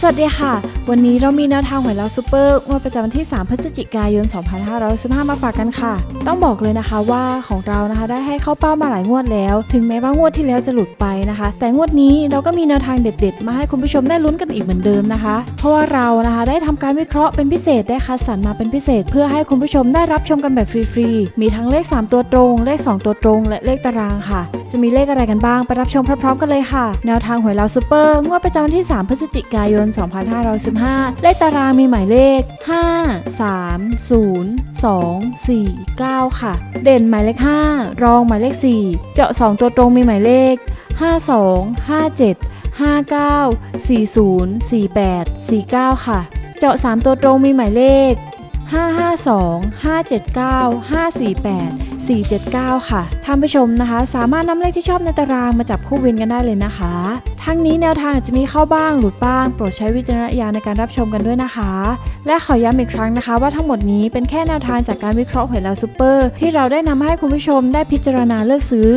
สวัสดีค่ะ วันนี้เรามีแนวทางหวยเราซูเปอร์งวดประจำวันที่ 3 พฤศจิกายน 2515มาฝากกันค่ะ ต้องบอกเลยนะคะว่าของเรานะคะได้ให้เข้าเป้ามาหลายงวดแล้ว ถึงแม้ว่างวดที่แล้วจะหลุดไปนะคะ แต่งวดนี้เราก็มีแนวทางเด็ดๆ มาให้คุณผู้ชมได้ลุ้นกันอีกเหมือนเดิมนะคะ เพราะว่าเรานะคะได้ทำการวิเคราะห์เป็นพิเศษได้คัดสรรมาเป็นพิเศษ เพื่อให้คุณผู้ชมได้รับชมกันแบบฟรีๆ มีทั้งเลข 3 ตัวตรง เลข 2 ตัวตรง และเลขตารางค่ะ จะมีเลขอะไรกันบ้าง ไปรับชมพร้อมๆกันเลยค่ะ แนวทางหวยเราซูเปอร์ งวดประจำวันที่ 3 พฤศจิกายน 2515 เลขตารางมีหมายเลข 5 3 0 2 4 9 ค่ะ เด่นหมายเลข 5 รองหมายเลข 4 เจาะ 2 ตัวตรงมีหมายเลข 52 57 59 40 48 49 ค่ะ เจาะ 3 ตัวตรงมีหมายเลข 552 579 548 479 ค่ะ ท่านผู้ชมนะคะ สามารถนำเลขที่ชอบในตารางมาจับคู่วินกันได้เลยนะคะ ทั้งนี้แนวทางอาจจะมีเข้าบ้างหลุดบ้าง โปรดใช้วิจารณญาณในการรับชมกันด้วยนะคะ และขอย้ำอีกครั้งนะคะ ว่าทั้งหมดนี้เป็นแค่แนวทางจากการวิเคราะห์หวยแล้วซูเปอร์ ที่เราได้นำมาให้คุณผู้ชมได้พิจารณาเลือกซื้อ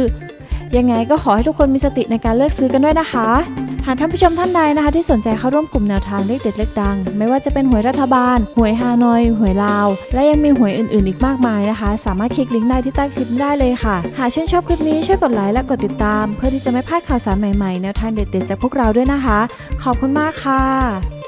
ยังไงก็ขอให้ทุกคนมีสติในการเลือกซื้อกันด้วยนะคะากท่านผู้ชมท่านใดนะคะ ที่สนใจเข้าร่วมกลุ่มแนวทางเลขเด็ดเลขดัง ไม่ว่าจะเป็นหวยรัฐบาล หวยฮานอย หวยลาว และยังมีหวยอื่น ๆ อีกมากมายนะคะ สามารถคลิกลิงก์ได้ที่ใต้คลิปได้เลยค่ะ หากชื่นชอบคลิปนี้ช่วยกดไลค์และกดติดตาม เพื่อที่จะไม่พลาดข่าวสารใหม่ ๆ แนวทางเด็ด ๆ จากพวกเราด้วยนะคะ ขอบคุณมากค่ะ